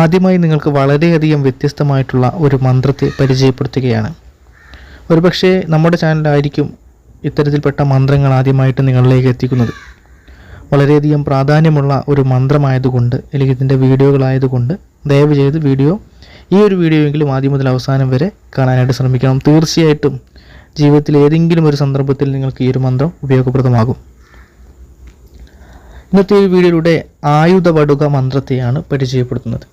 ആദ്യമായി നിങ്ങൾക്ക് വളരെയധികം വ്യത്യസ്തമായിട്ടുള്ള ഒരു മന്ത്രത്തെ പരിചയപ്പെടുത്തുകയാണ്. ഒരുപക്ഷെ നമ്മുടെ ചാനലായിരിക്കും ഇത്തരത്തിൽപ്പെട്ട മന്ത്രങ്ങൾ ആദ്യമായിട്ട് നിങ്ങളിലേക്ക് എത്തിക്കുന്നത്. വളരെയധികം പ്രാധാന്യമുള്ള ഒരു മന്ത്രമായതുകൊണ്ട് അല്ലെങ്കിൽ ഇതിന്റെ വീഡിയോകളായതുകൊണ്ട് ദയവ് ചെയ്ത് വീഡിയോ ഈ ഒരു വീഡിയോയെങ്കിലും ആദ്യം മുതൽ അവസാനം വരെ കാണാനായിട്ട് ശ്രമിക്കണം. തീർച്ചയായിട്ടും ജീവിതത്തിൽ ഏതെങ്കിലും ഒരു സന്ദർഭത്തിൽ നിങ്ങൾക്ക് ഈ ഒരു മന്ത്രം ഉപയോഗപ്രദമാകും. ഇന്നത്തെ ഈ വീഡിയോയിലൂടെ ആയുധ വടുക മന്ത്രത്തെയാണ് പരിചയപ്പെടുത്തുന്നത്.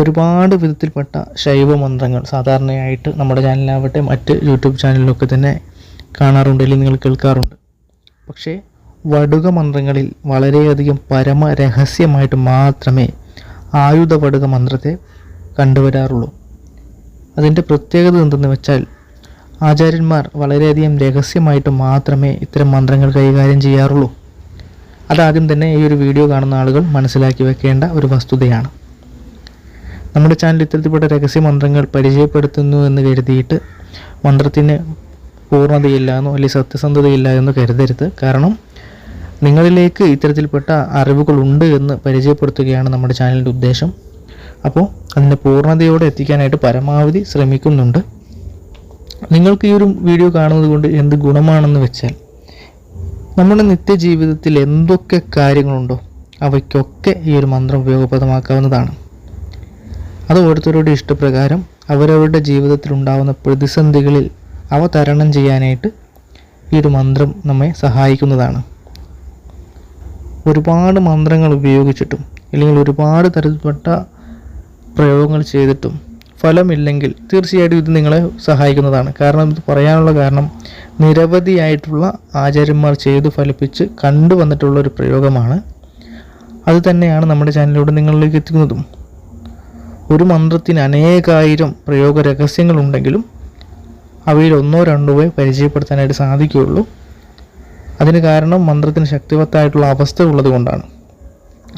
ഒരുപാട് വിധത്തിൽപ്പെട്ട ശൈവ മന്ത്രങ്ങൾ സാധാരണയായിട്ട് നമ്മുടെ ചാനലിലാവട്ടെ മറ്റ് യൂട്യൂബ് ചാനലിലൊക്കെ തന്നെ കാണാറുണ്ട് അല്ലെങ്കിൽ നിങ്ങൾ കേൾക്കാറുണ്ട്. പക്ഷേ വടുക മന്ത്രങ്ങളിൽ വളരെയധികം പരമ രഹസ്യമായിട്ട് മാത്രമേ ആയുധ വടുക മന്ത്രത്തെ കണ്ടുവരാറുള്ളൂ. അതിന്റെ പ്രത്യേകത എന്തെന്ന് വെച്ചാൽ ആചാര്യന്മാർ വളരെയധികം രഹസ്യമായിട്ട് മാത്രമേ ഇത്തരം മന്ത്രങ്ങൾ കൈകാര്യം ചെയ്യാറുള്ളൂ. അതാദ്യം തന്നെ ഈ ഒരു വീഡിയോ കാണുന്ന ആളുകൾ മനസ്സിലാക്കി വെക്കേണ്ട ഒരു വസ്തുതയാണ്. നമ്മുടെ ചാനൽ ഇത്തരത്തിൽപ്പെട്ട രഹസ്യ മന്ത്രങ്ങൾ പരിചയപ്പെടുത്തുന്നു എന്ന് കരുതിയിട്ട് മന്ത്രത്തിന് പൂർണതയില്ല എന്നോ അല്ലെങ്കിൽ സത്യസന്ധതയില്ല എന്ന് കരുതരുത്. കാരണം നിങ്ങളിലേക്ക് ഇത്തരത്തിൽപ്പെട്ട അറിവുകളുണ്ട് എന്ന് പരിചയപ്പെടുത്തുകയാണ് നമ്മുടെ ചാനലിന്റെ ഉദ്ദേശം. അപ്പോൾ അതിന്റെ പൂർണതയോടെ എത്തിക്കാനായിട്ട് പരമാവധി ശ്രമിക്കുന്നുണ്ട്. നിങ്ങൾക്ക് ഈ ഒരു വീഡിയോ കാണുന്നത് കൊണ്ട് എന്ത് ഗുണമാണെന്ന് വെച്ചാൽ നമ്മുടെ നിത്യജീവിതത്തിൽ എന്തൊക്കെ കാര്യങ്ങളുണ്ടോ അവയ്ക്കൊക്കെ ഈ ഒരു മന്ത്രം ഉപയോഗപ്രദമാക്കാവുന്നതാണ്. അത് ഓരോരുത്തരുടെ ഇഷ്ടപ്രകാരം അവരവരുടെ ജീവിതത്തിൽ ഉണ്ടാകുന്ന പ്രതിസന്ധികളിൽ അവ തരണം ചെയ്യാനായിട്ട് ഈ ഒരു മന്ത്രം നമ്മെ സഹായിക്കുന്നതാണ്. ഒരുപാട് മന്ത്രങ്ങൾ ഉപയോഗിച്ചിട്ടും അല്ലെങ്കിൽ ഒരുപാട് തരത്തിൽപ്പെട്ട പ്രയോഗങ്ങൾ ചെയ്തിട്ടും ഫലമില്ലെങ്കിൽ തീർച്ചയായിട്ടും ഇത് നിങ്ങളെ സഹായിക്കുന്നതാണ്. കാരണം ഇത് പറയാനുള്ള കാരണം നിരവധിയായിട്ടുള്ള ആചാര്യന്മാർ ചെയ്തു ഫലിപ്പിച്ച് കണ്ടുവന്നിട്ടുള്ള ഒരു പ്രയോഗമാണ്. അത് തന്നെയാണ് നമ്മുടെ ചാനലിലൂടെ നിങ്ങളിലേക്ക് എത്തിക്കുന്നതും. ഒരു മന്ത്രത്തിന് അനേകായിരം പ്രയോഗ രഹസ്യങ്ങളുണ്ടെങ്കിലും അവയിൽ ഒന്നോ രണ്ടോ പരിചയപ്പെടുത്താനായിട്ട് സാധിക്കുകയുള്ളൂ. അതിന് കാരണം മന്ത്രത്തിന് ശക്തിവത്തായിട്ടുള്ള അവസ്ഥ ഉള്ളത് കൊണ്ടാണ്.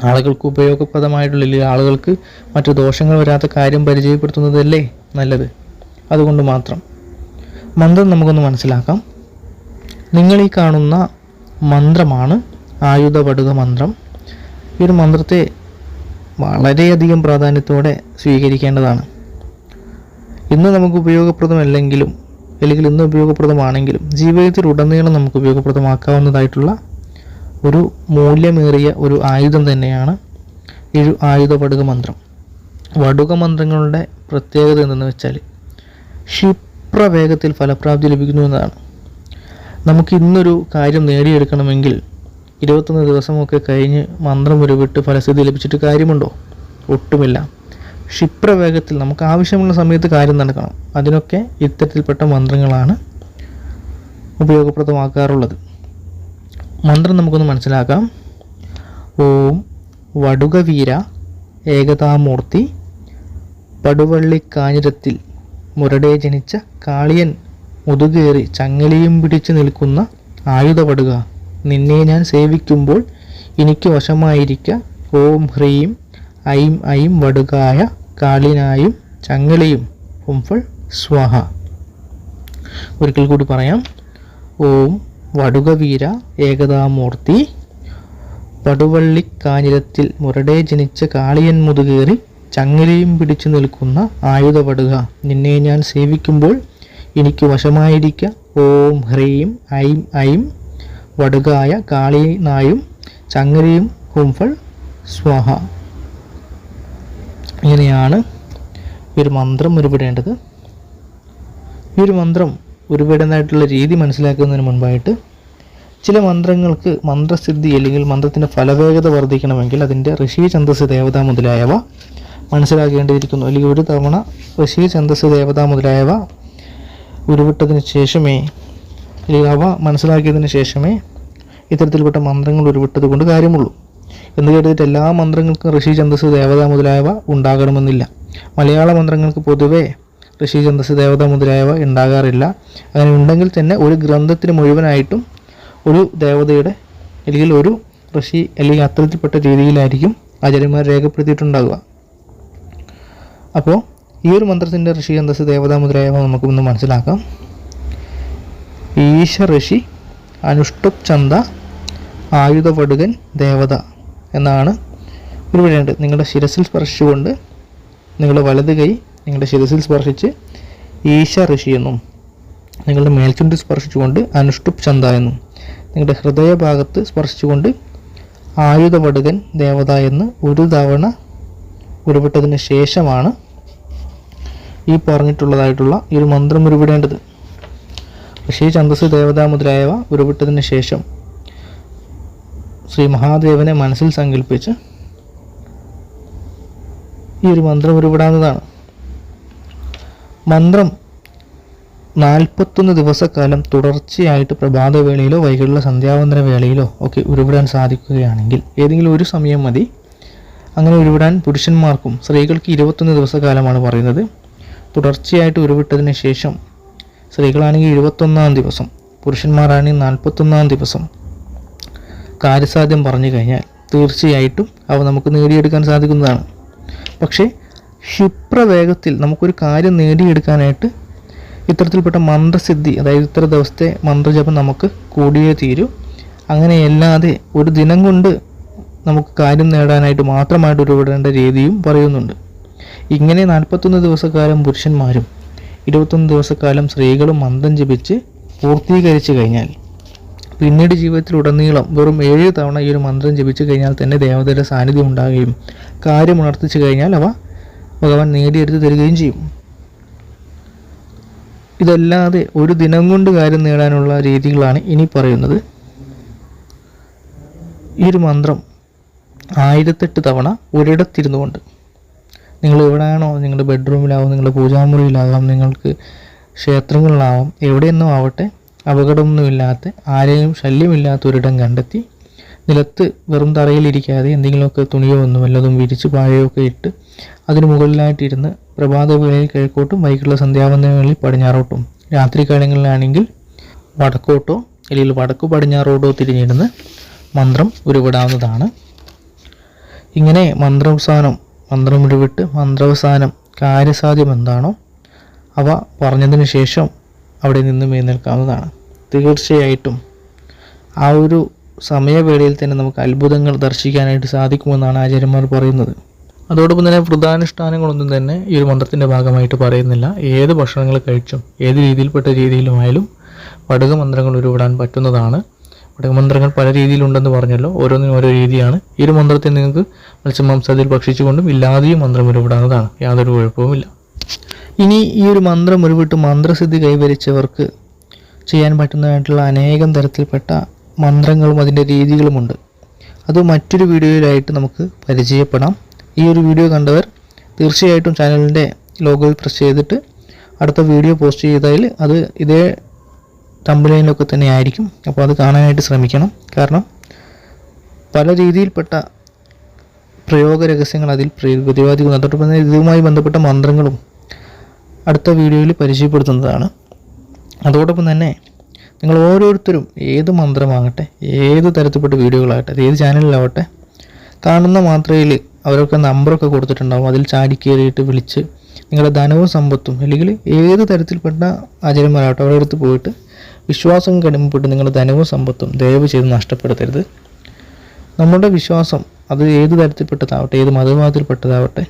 ആളുകൾക്ക് ഉപയോഗപ്രദമായിട്ടുള്ള ആളുകൾക്ക് മറ്റു ദോഷങ്ങൾ വരാത്ത കാര്യം പരിചയപ്പെടുത്തുന്നതല്ലേ നല്ലത്? അതുകൊണ്ട് മാത്രം. മന്ത്രം നമുക്കൊന്ന് മനസ്സിലാക്കാം. നിങ്ങൾ ഈ കാണുന്ന മന്ത്രമാണ് ആയുധപടുക മന്ത്രം. ഈ ഒരു മന്ത്രത്തെ വളരെയധികം പ്രാധാന്യത്തോടെ സ്വീകരിക്കേണ്ടതാണ്. ഇന്ന് നമുക്ക് ഉപയോഗപ്രദമല്ലെങ്കിലും അല്ലെങ്കിൽ ഇന്ന് ഉപയോഗപ്രദമാണെങ്കിലും ജീവിതത്തിൽ ഉടനീളം നമുക്ക് ഉപയോഗപ്രദമാക്കാവുന്നതായിട്ടുള്ള ഒരു മൂല്യമേറിയ ഒരു ആയുധം തന്നെയാണ് ഈ ആയുധ വടുക മന്ത്രം. വടുക മന്ത്രങ്ങളുടെ പ്രത്യേകത എന്തെന്ന് വെച്ചാൽ ക്ഷിപ്രവേഗത്തിൽ ഫലപ്രാപ്തി ലഭിക്കുന്നു എന്നതാണ്. നമുക്ക് ഇന്നൊരു കാര്യം നേടിയെടുക്കണമെങ്കിൽ ഇരുപത്തൊന്ന് ദിവസമൊക്കെ കഴിഞ്ഞ് മന്ത്രം ഉരുവിട്ട് ഫലസ്ഥിതി ലഭിച്ചിട്ട് കാര്യമുണ്ടോ? ഒട്ടുമില്ല. ക്ഷിപ്രവേഗത്തിൽ നമുക്ക് ആവശ്യമുള്ള സമയത്ത് കാര്യം നടക്കണം. അതിനൊക്കെ ഇത്തരത്തിൽപ്പെട്ട മന്ത്രങ്ങളാണ് ഉപയോഗപ്രദമാക്കാറുള്ളത്. മന്ത്രം നമുക്കൊന്ന് മനസ്സിലാക്കാം. ഓം വടുകവീര ഏകതാമൂർത്തി പടുവള്ളിക്കാഞ്ഞിരത്തിൽ മുരടെ ജനിച്ച കാളിയൻ മുതുകേറി ചങ്ങലയും പിടിച്ചു നിൽക്കുന്ന ആയുധപടുക നിന്നെ ഞാൻ സേവിക്കുമ്പോൾ എനിക്ക് വശമായിരിക്ക. ഓം ഹ്രീം ഐം ഐം വടുകായ കാളിനായും ചങ്ങളിയും ഹുംഫൾ സ്വാഹ. ഒരിക്കൽ കൂടി പറയാം. ഓം വടുകവീര ഏകതാമൂർത്തി. പടുവള്ളിക്കാഞ്ഞിരത്തിൽ മുരടെ ജനിച്ച കാളിയൻ മുതുകേറി ചങ്ങലയും പിടിച്ചു നിൽക്കുന്ന ആയുധപടുക നിന്നെ ഞാൻ സേവിക്കുമ്പോൾ എനിക്ക് വശമായിരിക്ക. ഓം ഹ്രീം ഐം ഐം വടുകായ കാളിനായും ചങ്ങരിയും ഹുംഫൾ സ്വാഹ. ഇങ്ങനെയാണ് ഈ ഒരു മന്ത്രം ഉരുവിടേണ്ടത്. ഈ ഒരു മന്ത്രം ഉരുവിടുന്നതായിട്ടുള്ള രീതി മനസ്സിലാക്കുന്നതിന് മുൻപായിട്ട് ചില മന്ത്രങ്ങൾക്ക് മന്ത്രസിദ്ധി അല്ലെങ്കിൽ മന്ത്രത്തിന്റെ ഫലവേഗത വർദ്ധിക്കണമെങ്കിൽ അതിന്റെ ഋഷി ഛന്ദസ് ദേവത മുതലായവ മനസ്സിലാക്കേണ്ടിയിരിക്കുന്നു. അല്ലെങ്കിൽ ഒരു തവണ ഋഷി ഛന്ദസ് ദേവത മുതലായവ ഉരുവിട്ടതിന് ശേഷമേ അവ മനസ്സിലാക്കിയതിന് ശേഷമേ ഇത്തരത്തിൽപ്പെട്ട മന്ത്രങ്ങൾ ഉരുവിട്ടത് കൊണ്ട് കാര്യമുള്ളൂ. എന്ന് കരുതിയിട്ട് എല്ലാ മന്ത്രങ്ങൾക്കും ഋഷി ഛന്ദസ് ദേവത മുതലായവ ഉണ്ടാകണമെന്നില്ല. മലയാള മന്ത്രങ്ങൾക്ക് പൊതുവേ ഋഷി ഛന്ദസ് ദേവത മുതലായവ ഉണ്ടാകാറില്ല. അങ്ങനെ ഉണ്ടെങ്കിൽ തന്നെ ഒരു ഗ്രന്ഥത്തിന് മുഴുവനായിട്ടും ഒരു ദേവതയുടെ അല്ലെങ്കിൽ ഒരു ഋഷി അല്ലെങ്കിൽ അത്തരത്തിൽപ്പെട്ട രീതിയിലായിരിക്കും ആചാര്യന്മാർ രേഖപ്പെടുത്തിയിട്ടുണ്ടാകുക അപ്പോൾ ഈ ഒരു മന്ത്രത്തിന്റെ ഋഷി ഛന്ദസ് ദേവത മുതലായവ നമുക്കൊന്ന് മനസ്സിലാക്കാം. ഈശ ഋഷി അനുഷ്ടുപ് ചന്ത ആയുധപടുകൻ ദേവത എന്നാണ് ഒരു വഴിയുണ്ട് നിങ്ങളുടെ ശിരസിൽ സ്പർശിച്ചുകൊണ്ട് നിങ്ങളുടെ വലത് കൈ നിങ്ങളുടെ ശിരസിൽ സ്പർശിച്ച് ഈശ ഋഷി എന്നും നിങ്ങളുടെ മേൽച്ചുണ്ടിൽ സ്പർശിച്ചുകൊണ്ട് അനുഷ്ടുപ് ചന്ത എന്നും നിങ്ങളുടെ ഹൃദയഭാഗത്ത് സ്പർശിച്ചുകൊണ്ട് ആയുധവടുകൻ ദേവത എന്ന് ഒരു തവണ ഉരുവിട്ടതിന് ശേഷമാണ് ഈ പറഞ്ഞിട്ടുള്ളതായിട്ടുള്ള ഈ ഒരു മന്ത്രം ഉരുവിടേണ്ടത്. ഋഷി ഛന്ദസ് ദേവതാ മുതലായവ ഉരുവിട്ടതിന് ശേഷം ശ്രീ മഹാദേവനെ മനസ്സിൽ സങ്കല്പിച്ച് ഈ ഒരു മന്ത്രം ഉരുവിടാവുന്നതാണ്. മന്ത്രം നാൽപ്പത്തൊന്ന് ദിവസക്കാലം തുടർച്ചയായിട്ട് പ്രഭാതവേളയിലോ വൈകിട്ടുള്ള സന്ധ്യാവന്തര വേളയിലോ ഒക്കെ ഉരുവിടാൻ സാധിക്കുകയാണെങ്കിൽ ഏതെങ്കിലും ഒരു സമയം മതി. അങ്ങനെ ഉരുവിടാൻ പുരുഷന്മാർക്കും സ്ത്രീകൾക്ക് ഇരുപത്തൊന്ന് ദിവസക്കാലമാണ് പറയുന്നത്. തുടർച്ചയായിട്ട് ഉരുവിട്ടതിന് ശേഷം സ്ത്രീകളാണെങ്കിൽ എഴുപത്തൊന്നാം ദിവസം പുരുഷന്മാരാണെങ്കിൽ നാൽപ്പത്തൊന്നാം ദിവസം. കാര്യസാധ്യം പറഞ്ഞു കഴിഞ്ഞാൽ തീർച്ചയായിട്ടും അവ നമുക്ക് നേടിയെടുക്കാൻ സാധിക്കുന്നതാണ്. പക്ഷേ ക്ഷിപ്രവേഗത്തിൽ നമുക്കൊരു കാര്യം നേടിയെടുക്കാനായിട്ട് ഇത്തരത്തിൽപ്പെട്ട മന്ത്രസിദ്ധി അതായത് ഇത്ര ദിവസത്തെ മന്ത്രജപം നമുക്ക് കൂടിയേ തീരൂ. അങ്ങനെയല്ലാതെ ഒരു ദിനം കൊണ്ട് നമുക്ക് കാര്യം നേടാനായിട്ട് മാത്രമായിട്ട് ഉരുവിടേണ്ട രീതിയും പറയുന്നുണ്ട്. ഇങ്ങനെ നാൽപ്പത്തൊന്ന് ദിവസക്കാലം പുരുഷന്മാരും ഇരുപത്തൊന്ന് ദിവസക്കാലം സ്ത്രീകളും മന്ദം ജപിച്ച് പൂർത്തീകരിച്ചു കഴിഞ്ഞാൽ പിന്നീട് ജീവിതത്തിലുടനീളം വെറും ഏഴ് തവണ ഈ ഒരു മന്ത്രം ജപിച്ചു കഴിഞ്ഞാൽ തന്നെ ദേവതയുടെ സാന്നിധ്യം ഉണ്ടാകുകയും കാര്യം ഉണർത്തിച്ചു കഴിഞ്ഞാൽ അവ ഭഗവാൻ നേടിയെടുത്ത് തരികയും ചെയ്യും. ഇതല്ലാതെ ഒരു ദിനം കൊണ്ട് കാര്യം നേടാനുള്ള രീതികളാണ് ഇനി പറയുന്നത്. ഈ ഒരു മന്ത്രം ആയിരത്തെട്ട് തവണ ഒരിടത്തിരുന്നു കൊണ്ട് നിങ്ങൾ എവിടെയാണോ നിങ്ങളുടെ ബെഡ്റൂമിലാവാം നിങ്ങളുടെ പൂജാമുറിയിലാകാം നിങ്ങൾക്ക് ക്ഷേത്രങ്ങളിലാവാം എവിടെയൊന്നും ആവട്ടെ അപകടമൊന്നുമില്ലാത്ത ആരെയും ശല്യമില്ലാത്ത ഒരിടം കണ്ടെത്തി നിലത്ത് വെറും തറയിലിരിക്കാതെ എന്തെങ്കിലുമൊക്കെ തുണിയോ ഒന്നും വല്ലതും വിരിച്ച് പാഴയോ ഒക്കെ ഇട്ട് അതിന് മുകളിലായിട്ടിരുന്ന് പ്രഭാതവേളയിൽ കിഴക്കോട്ടും വൈകിട്ടുള്ള സന്ധ്യാവന്തങ്ങളിൽ പടിഞ്ഞാറോട്ടും രാത്രി കാലങ്ങളിലാണെങ്കിൽ വടക്കോട്ടോ അല്ലെങ്കിൽ വടക്കു പടിഞ്ഞാറോട്ടോ തിരിഞ്ഞിരുന്ന് മന്ത്രം ഉരുവിടാവുന്നതാണ്. ഇങ്ങനെ മന്ത്രവസാനം മന്ത്രം ഉരുവിട്ട് മന്ത്രവസാനം കാര്യസാധ്യം എന്താണോ അവ പറഞ്ഞതിന് ശേഷം അവിടെ നിന്നും എഴുന്നേൽക്കാവുന്നതാണ്. തീർച്ചയായിട്ടും ആ ഒരു സമയവേളയിൽ തന്നെ നമുക്ക് അത്ഭുതങ്ങൾ ദർശിക്കാനായിട്ട് സാധിക്കുമെന്നാണ് ആചാര്യന്മാർ പറയുന്നത്. അതോടൊപ്പം തന്നെ വ്രതാനുഷ്ഠാനങ്ങളൊന്നും തന്നെ ഈ ഒരു മന്ത്രത്തിന്റെ ഭാഗമായിട്ട് പറയുന്നില്ല. ഏത് ഭക്ഷണങ്ങൾ കഴിച്ചും ഏത് രീതിയിൽപ്പെട്ട രീതിയിലുമായാലും പടുക മന്ത്രങ്ങൾ ഉരുവിടാൻ പറ്റുന്നതാണ്. മന്ത്രങ്ങൾ പല രീതിയിലുണ്ടെന്ന് പറഞ്ഞല്ലോ. ഓരോന്നിനും ഓരോ രീതിയാണ്. ഈ ഒരു മന്ത്രത്തിൽ നിങ്ങൾക്ക് മത്സ്യമാംസാദിൽ ഭക്ഷിച്ചുകൊണ്ടും ഇല്ലാതെയും മന്ത്രം ഉരുവിടാവുന്നതാണ്. യാതൊരു കുഴപ്പവുമില്ല. ഇനി ഈ ഒരു മന്ത്രം ഉരുവിട്ട് മന്ത്രസിദ്ധി കൈവരിച്ചവർക്ക് ചെയ്യാൻ പറ്റുന്നതായിട്ടുള്ള അനേകം തരത്തിൽപ്പെട്ട മന്ത്രങ്ങളും അതിന്റെ രീതികളുമുണ്ട്. അത് മറ്റൊരു വീഡിയോയിലായിട്ട് നമുക്ക് പരിചയപ്പെടാം. ഈ ഒരു വീഡിയോ കണ്ടവർ തീർച്ചയായിട്ടും ചാനലിന്റെ ലോഗോയിൽ പ്രസ് ചെയ്തിട്ട് അടുത്ത വീഡിയോ പോസ്റ്റ് ചെയ്താൽ അത് ഇതേ തമ്പലയിലൊക്കെ തന്നെ ആയിരിക്കും. അപ്പോൾ അത് കാണാനായിട്ട് ശ്രമിക്കണം. കാരണം പല രീതിയിൽപ്പെട്ട പ്രയോഗ രഹസ്യങ്ങൾ അതിൽ പ്ര- പ്രതിപാദിക്കുന്നു. അതോടൊപ്പം തന്നെ ഇതുമായി ബന്ധപ്പെട്ട മന്ത്രങ്ങളും അടുത്ത വീഡിയോയിൽ പരിചയപ്പെടുത്തുന്നതാണ്. അതോടൊപ്പം തന്നെ നിങ്ങൾ ഓരോരുത്തരും ഏത് മന്ത്രമാകട്ടെ ഏത് തരത്തിൽപ്പെട്ട വീഡിയോകളാകട്ടെ അത് ഏത് ചാനലിലാവട്ടെ കാണുന്ന മാത്രയിൽ അവരൊക്കെ നമ്പറൊക്കെ കൊടുത്തിട്ടുണ്ടാവും. അതിൽ ചാടി കയറിയിട്ട് വിളിച്ച് നിങ്ങളുടെ ധനവും സമ്പത്തും അല്ലെങ്കിൽ ഏത് തരത്തിൽപ്പെട്ട ആചാര്യന്മാരാകട്ടെ അവരുടെ അടുത്ത് പോയിട്ട് വിശ്വാസം കടുമ്പോട്ട് നിങ്ങളുടെ ധനവും സമ്പത്തും ദയവ് ചെയ്ത് നഷ്ടപ്പെടുത്തരുത്. നമ്മുടെ വിശ്വാസം അത് ഏത് തരത്തിൽപ്പെട്ടതാവട്ടെ ഏത് മതവിഭാഗത്തിൽപ്പെട്ടതാവട്ടെ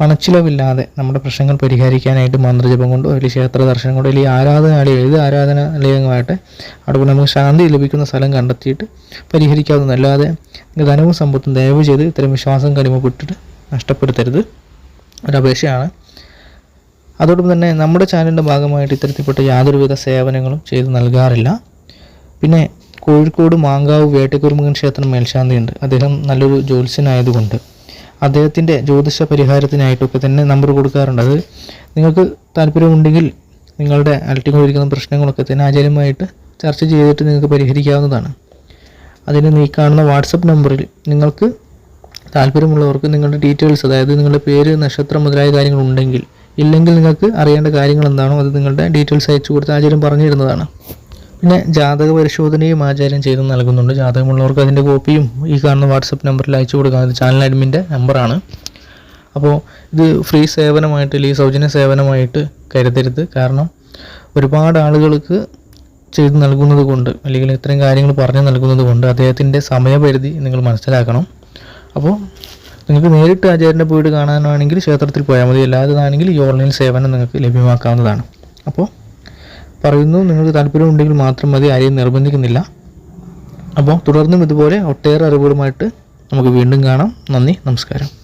പണച്ചിലവില്ലാതെ നമ്മുടെ പ്രശ്നങ്ങൾ പരിഹരിക്കാനായിട്ട് മന്ത്രജപം കൊണ്ടോ അല്ലെങ്കിൽ ക്ഷേത്ര ദർശനം കൊണ്ടോ അല്ലെങ്കിൽ ആരാധനാലയം ഏത് ആരാധനാലയമാകട്ടെ അവിടെ നമുക്ക് ശാന്തി ലഭിക്കുന്ന സ്ഥലം കണ്ടെത്തിയിട്ട് പരിഹരിക്കാവുന്ന അല്ലാതെ ധനവും സമ്പത്തും ദയവ് ചെയ്ത് ഇത്തരം വിശ്വാസം കടിമപ്പെട്ടിട്ട് നഷ്ടപ്പെടുത്തരുത്. ഒരപേക്ഷയാണ്. അതോടൊപ്പം തന്നെ നമ്മുടെ ചാനലിന്റെ ഭാഗമായിട്ട് ഇത്തരത്തിൽപ്പെട്ട യാതൊരുവിധ സേവനങ്ങളും ചെയ്ത് നൽകാറില്ല. പിന്നെ കോഴിക്കോട് മാങ്കാവ് വേട്ടക്കുറുമുഖൻ ക്ഷേത്രം മേൽശാന്തിയുണ്ട്. അദ്ദേഹം നല്ലൊരു ജ്യോത്സ്യനായതുകൊണ്ട് അദ്ദേഹത്തിന്റെ ജ്യോതിഷ പരിഹാരത്തിനായിട്ടൊക്കെ തന്നെ നമ്പർ കൊടുക്കാറുണ്ട്. അത് നിങ്ങൾക്ക് താല്പര്യമുണ്ടെങ്കിൽ നിങ്ങളുടെ അലട്ടിക്കൊണ്ടിരിക്കുന്ന പ്രശ്നങ്ങളൊക്കെ തന്നെ ആചാര്യമായിട്ട് ചർച്ച ചെയ്തിട്ട് നിങ്ങൾക്ക് പരിഹരിക്കാവുന്നതാണ്. അതിന് നീ കാണുന്ന വാട്സപ്പ് നമ്പറിൽ നിങ്ങൾക്ക് താല്പര്യമുള്ളവർക്ക് നിങ്ങളുടെ ഡീറ്റെയിൽസ് അതായത് നിങ്ങളുടെ പേര് നക്ഷത്രം മുതലായ കാര്യങ്ങൾ ഉണ്ടെങ്കിൽ ഇല്ലെങ്കിൽ നിങ്ങൾക്ക് അറിയേണ്ട കാര്യങ്ങൾ എന്താണോ അത് നിങ്ങളുടെ ഡീറ്റെയിൽസ് അയച്ചു കൊടുത്ത് ആചാര്യം പറഞ്ഞു തരുന്നതാണ് പിന്നെ ജാതക പരിശോധനയും ആചാര്യം ചെയ്ത് നൽകുന്നുണ്ട്. ജാതകമുള്ളവർക്ക് അതിന്റെ കോപ്പിയും ഈ കാണുന്ന വാട്സപ്പ് നമ്പറിൽ അയച്ചു കൊടുക്കാം. അത് ചാനൽ അഡ്മിന്റെ നമ്പറാണ്. അപ്പോൾ ഇത് ഫ്രീ സേവനമായിട്ട് അല്ലെങ്കിൽ സൗജന്യ സേവനമായിട്ട് കരുതരുത്. കാരണം ഒരുപാട് ആളുകൾക്ക് ചെയ്ത് നൽകുന്നത് കൊണ്ട് അല്ലെങ്കിൽ ഇത്രയും കാര്യങ്ങൾ പറഞ്ഞു നൽകുന്നത് കൊണ്ട് അദ്ദേഹത്തിന്റെ സമയപരിധി നിങ്ങൾ മനസ്സിലാക്കണം. അപ്പോൾ നിങ്ങൾക്ക് നേരിട്ട് ആചാര്യന്റെ വീട് കാണാനാണെങ്കിൽ ക്ഷേത്രത്തിൽ പോയാൽ മതി. ആണെങ്കിൽ ഈ ഓൺലൈൻ സേവനം നിങ്ങൾക്ക് ലഭ്യമാക്കാവുന്നതാണ്. അപ്പോൾ പറയുന്നു നിങ്ങൾക്ക് താല്പര്യമുണ്ടെങ്കിൽ മാത്രം മതി ആരെയും നിർബന്ധിക്കുന്നില്ല. അപ്പോൾ തുടർന്നും ഇതുപോലെ ഒട്ടേറെ അറിവുകളുമായിട്ട് നമുക്ക് വീണ്ടും കാണാം. നന്ദി നമസ്കാരം.